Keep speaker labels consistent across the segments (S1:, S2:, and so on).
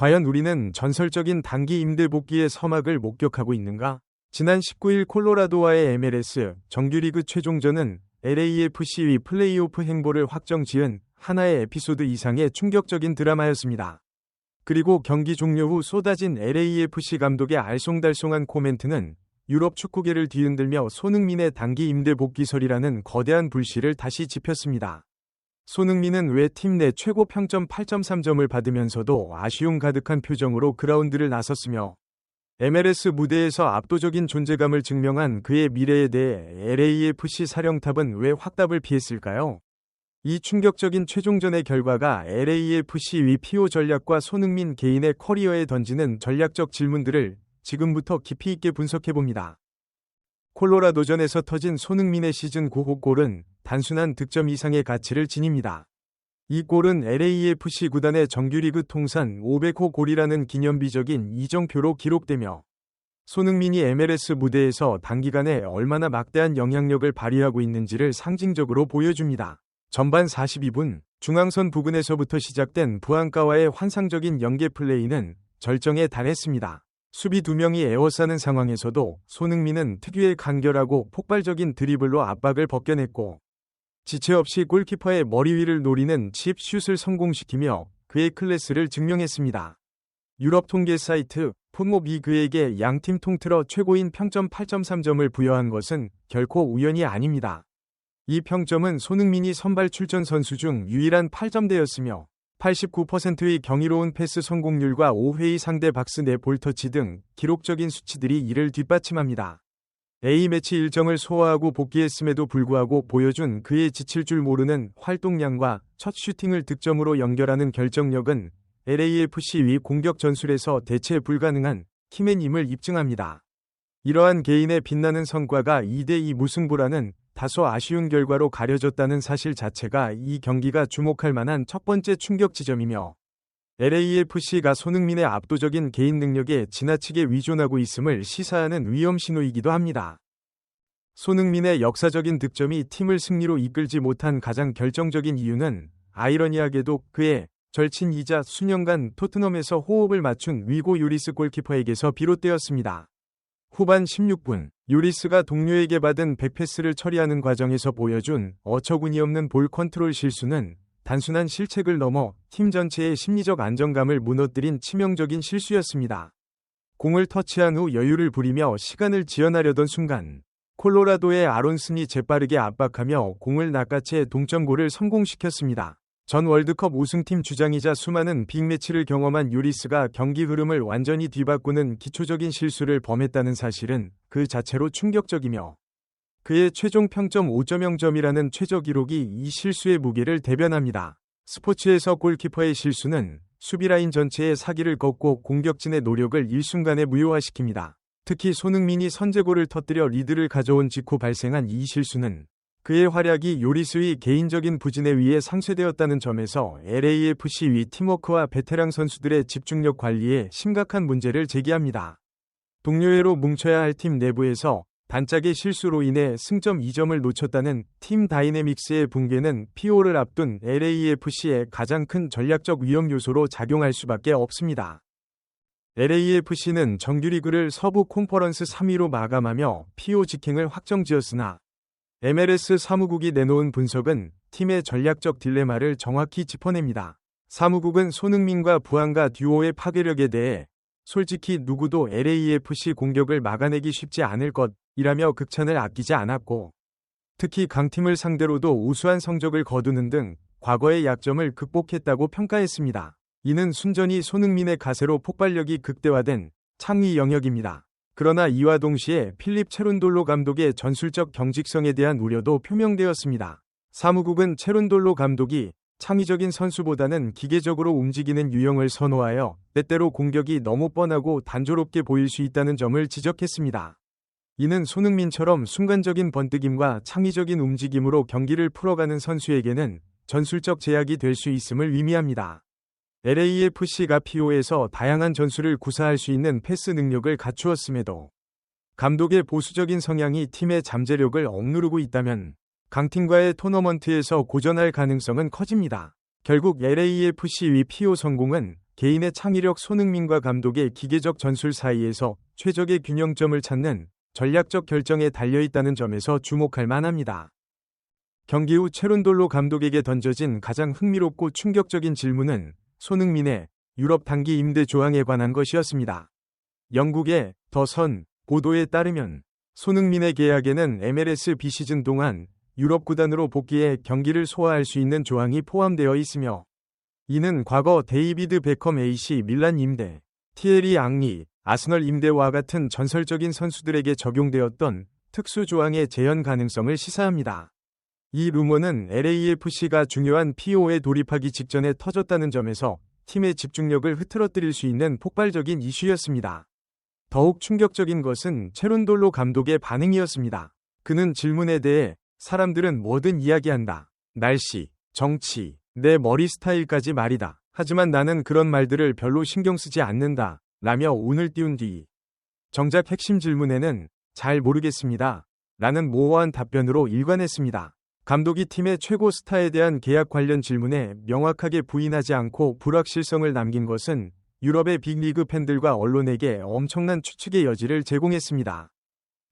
S1: 과연 우리는 전설적인 단기 임대 복귀의 서막을 목격하고 있는가? 지난 19일 콜로라도와의 MLS 정규리그 최종전은 LAFC의 플레이오프 행보를 확정 지은 하나의 에피소드 이상의 충격적인 드라마였습니다. 그리고 경기 종료 후 쏟아진 LAFC 감독의 알쏭달쏭한 코멘트는 유럽 축구계를 뒤흔들며 손흥민의 단기 임대 복귀설이라는 거대한 불씨를 다시 지폈습니다. 손흥민은 왜 팀 내 최고 평점 8.3점을 받으면서도 아쉬움 가득한 표정으로 그라운드를 나섰으며 MLS 무대에서 압도적인 존재감을 증명한 그의 미래에 대해 LAFC 사령탑은 왜 확답을 피했을까요? 이 충격적인 최종전의 결과가 LAFC 위 피오 전략과 손흥민 개인의 커리어에 던지는 전략적 질문들을 지금부터 깊이 있게 분석해봅니다. 콜로라도전에서 터진 손흥민의 시즌 9호 골은 단순한 득점 이상의 가치를 지닙니다. 이 골은 LAFC 구단의 정규리그 통산 500호 골이라는 기념비적인 이정표로 기록되며 손흥민이 MLS 무대에서 단기간에 얼마나 막대한 영향력을 발휘하고 있는지를 상징적으로 보여줍니다. 전반 42분 중앙선 부근에서부터 시작된 부안가와의 환상적인 연계 플레이는 절정에 달했습니다. 수비 두 명이 에워싸는 상황에서도 손흥민은 특유의 간결하고 폭발적인 드리블로 압박을 벗겨냈고 지체 없이 골키퍼의 머리 위를 노리는 칩 슛을 성공시키며 그의 클래스를 증명했습니다. 유럽 통계 사이트 풋모비 그에게 양팀 통틀어 최고인 평점 8.3점을 부여한 것은 결코 우연이 아닙니다. 이 평점은 손흥민이 선발 출전 선수 중 유일한 8점대였으며 89%의 경이로운 패스 성공률과 5회의 상대 박스 내 볼터치 등 기록적인 수치들이 이를 뒷받침합니다. A매치 일정을 소화하고 복귀했음에도 불구하고 보여준 그의 지칠 줄 모르는 활동량과 첫 슈팅을 득점으로 연결하는 결정력은 LAFC 위 공격 전술에서 대체 불가능한 키맨임을 입증합니다. 이러한 개인의 빛나는 성과가 2대2 무승부라는 다소 아쉬운 결과로 가려졌다는 사실 자체가 이 경기가 주목할 만한 첫 번째 충격 지점이며 LAFC가 손흥민의 압도적인 개인 능력에 지나치게 위존하고 있음을 시사하는 위험 신호이기도 합니다. 손흥민의 역사적인 득점이 팀을 승리로 이끌지 못한 가장 결정적인 이유는 아이러니하게도 그의 절친이자 수년간 토트넘에서 호흡을 맞춘 위고 유리스 골키퍼에게서 비롯되었습니다. 후반 16분 유리스가 동료에게 받은 백패스를 처리하는 과정에서 보여준 어처구니 없는 볼 컨트롤 실수는 단순한 실책을 넘어 팀 전체의 심리적 안정감을 무너뜨린 치명적인 실수였습니다. 공을 터치한 후 여유를 부리며 시간을 지연하려던 순간 콜로라도의 아론슨이 재빠르게 압박하며 공을 낚아채 동점골을 성공시켰습니다. 전 월드컵 우승팀 주장이자 수많은 빅매치를 경험한 유리스가 경기 흐름을 완전히 뒤바꾸는 기초적인 실수를 범했다는 사실은 그 자체로 충격적이며 그의 최종 평점 5.0점이라는 최저 기록이 이 실수의 무게를 대변합니다. 스포츠에서 골키퍼의 실수는 수비라인 전체의 사기를 걷고 공격진의 노력을 일순간에 무효화시킵니다. 특히 손흥민이 선제골을 터뜨려 리드를 가져온 직후 발생한 이 실수는 그의 활약이 요리스의 개인적인 부진에 의해 상쇄되었다는 점에서 LAFC 위 팀워크와 베테랑 선수들의 집중력 관리에 심각한 문제를 제기합니다. 동료애로 뭉쳐야 할 팀 내부에서 단짝의 실수로 인해 승점 2점을 놓쳤다는 팀 다이내믹스의 붕괴는 PO를 앞둔 LAFC의 가장 큰 전략적 위험 요소로 작용할 수밖에 없습니다. LAFC는 정규리그를 서부 콩퍼런스 3위로 마감하며 PO 직행을 확정지었으나 MLS 사무국이 내놓은 분석은 팀의 전략적 딜레마를 정확히 짚어냅니다. 사무국은 손흥민과 부안가 듀오의 파괴력에 대해 솔직히 누구도 LAFC 공격을 막아내기 쉽지 않을 것이라며 극찬을 아끼지 않았고 특히 강팀을 상대로도 우수한 성적을 거두는 등 과거의 약점을 극복했다고 평가했습니다. 이는 순전히 손흥민의 가세로 폭발력이 극대화된 창의 영역입니다. 그러나 이와 동시에 필립 체룬돌로 감독의 전술적 경직성에 대한 우려도 표명되었습니다. 사무국은 체룬돌로 감독이 창의적인 선수보다는 기계적으로 움직이는 유형을 선호하여 때때로 공격이 너무 뻔하고 단조롭게 보일 수 있다는 점을 지적했습니다. 이는 손흥민처럼 순간적인 번뜩임과 창의적인 움직임으로 경기를 풀어가는 선수에게는 전술적 제약이 될 수 있음을 의미합니다. LAFC가 PO에서 다양한 전술을 구사할 수 있는 패스 능력을 갖추었음에도 감독의 보수적인 성향이 팀의 잠재력을 억누르고 있다면 강팀과의 토너먼트에서 고전할 가능성은 커집니다. 결국 LAFC 위 PO 성공은 개인의 창의력 손흥민과 감독의 기계적 전술 사이에서 최적의 균형점을 찾는 전략적 결정에 달려있다는 점에서 주목할 만합니다. 경기 후 체론돌로 감독에게 던져진 가장 흥미롭고 충격적인 질문은 손흥민의 유럽 단기 임대 조항에 관한 것이었습니다. 영국의 더 선 보도에 따르면 손흥민의 계약에는 MLS 비시즌 동안 유럽 구단으로 복귀해 경기를 소화할 수 있는 조항이 포함되어 있으며 이는 과거 데이비드 베컴 AC 밀란 임대, 티에리 앙리, 아스널 임대와 같은 전설적인 선수들에게 적용되었던 특수 조항의 재현 가능성을 시사합니다. 이 루머는 LAFC가 중요한 PO에 돌입하기 직전에 터졌다는 점에서 팀의 집중력을 흐트러뜨릴 수 있는 폭발적인 이슈였습니다. 더욱 충격적인 것은 체론돌로 감독의 반응이었습니다. 그는 질문에 대해 사람들은 뭐든 이야기한다. 날씨, 정치, 내 머리 스타일까지 말이다. 하지만 나는 그런 말들을 별로 신경 쓰지 않는다. 라며 운을 띄운 뒤 정작 핵심 질문에는 잘 모르겠습니다. 라는 모호한 답변으로 일관했습니다. 감독이 팀의 최고 스타에 대한 계약 관련 질문에 명확하게 부인하지 않고 불확실성을 남긴 것은 유럽의 빅리그 팬들과 언론에게 엄청난 추측의 여지를 제공했습니다.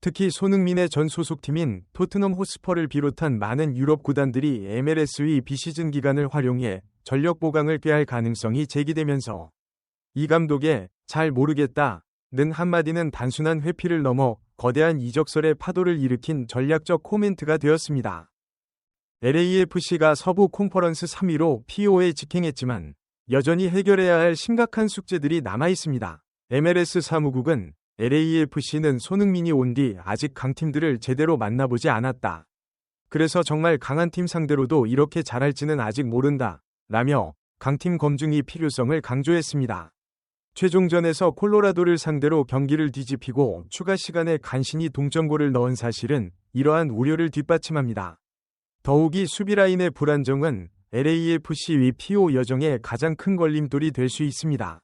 S1: 특히 손흥민의 전 소속팀인 토트넘 호스퍼를 비롯한 많은 유럽 구단들이 MLS의 비시즌 기간을 활용해 전력 보강을 꾀할 가능성이 제기되면서 이 감독의 잘 모르겠다 는 한마디는 단순한 회피를 넘어 거대한 이적설의 파도를 일으킨 전략적 코멘트가 되었습니다. LAFC가 서부 콩퍼런스 3위로 PO에 직행했지만 여전히 해결해야 할 심각한 숙제들이 남아 있습니다. MLS 사무국은 LAFC는 손흥민이 온 뒤 아직 강팀들을 제대로 만나보지 않았다. 그래서 정말 강한 팀 상대로도 이렇게 잘할지는 아직 모른다. 라며 강팀 검증이 필요성을 강조했습니다. 최종전에서 콜로라도를 상대로 경기를 뒤집히고 추가 시간에 간신히 동점골을 넣은 사실은 이러한 우려를 뒷받침합니다. 더욱이 수비라인의 불안정은 LAFC 위 PO 여정의 가장 큰 걸림돌이 될 수 있습니다.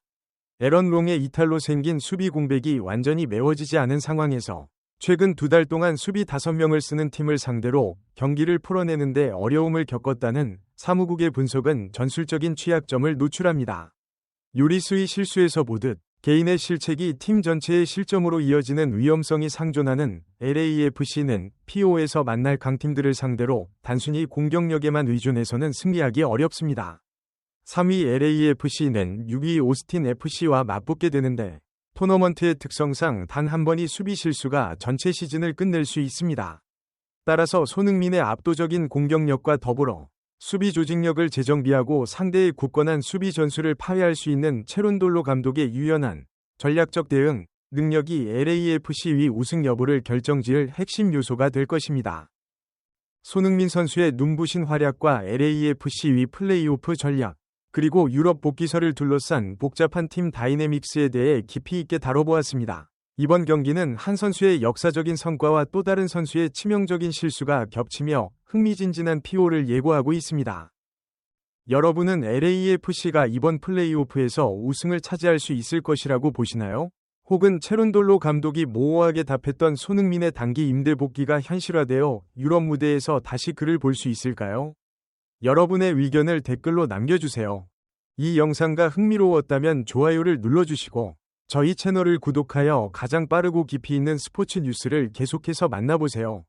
S1: 에런 롱의 이탈로 생긴 수비 공백이 완전히 메워지지 않은 상황에서 최근 두 달 동안 수비 5명을 쓰는 팀을 상대로 경기를 풀어내는데 어려움을 겪었다는 사무국의 분석은 전술적인 취약점을 노출합니다. 요리수의 실수에서 보듯 개인의 실책이 팀 전체의 실점으로 이어지는 위험성이 상존하는 LAFC는 PO에서 만날 강팀들을 상대로 단순히 공격력에만 의존해서는 승리하기 어렵습니다. 3위 LAFC는 6위 오스틴 FC와 맞붙게 되는데 토너먼트의 특성상 단 한 번이 수비 실수가 전체 시즌을 끝낼 수 있습니다. 따라서 손흥민의 압도적인 공격력과 더불어 수비 조직력을 재정비하고 상대의 굳건한 수비 전술을 파괴할 수 있는 체론돌로 감독의 유연한 전략적 대응 능력이 LAFC 위 우승 여부를 결정지을 핵심 요소가 될 것입니다. 손흥민 선수의 눈부신 활약과 LAFC 위 플레이오프 전략, 그리고 유럽 복귀설을 둘러싼 복잡한 팀 다이내믹스에 대해 깊이 있게 다뤄보았습니다. 이번 경기는 한 선수의 역사적인 성과와 또 다른 선수의 치명적인 실수가 겹치며 흥미진진한 PO를 예고하고 있습니다. 여러분은 LAFC가 이번 플레이오프에서 우승을 차지할 수 있을 것이라고 보시나요? 혹은 체론돌로 감독이 모호하게 답했던 손흥민의 단기 임대 복귀가 현실화되어 유럽 무대에서 다시 그를 볼 수 있을까요? 여러분의 의견을 댓글로 남겨주세요. 이 영상가 흥미로웠다면 좋아요를 눌러주시고 저희 채널을 구독하여 가장 빠르고 깊이 있는 스포츠 뉴스를 계속해서 만나보세요.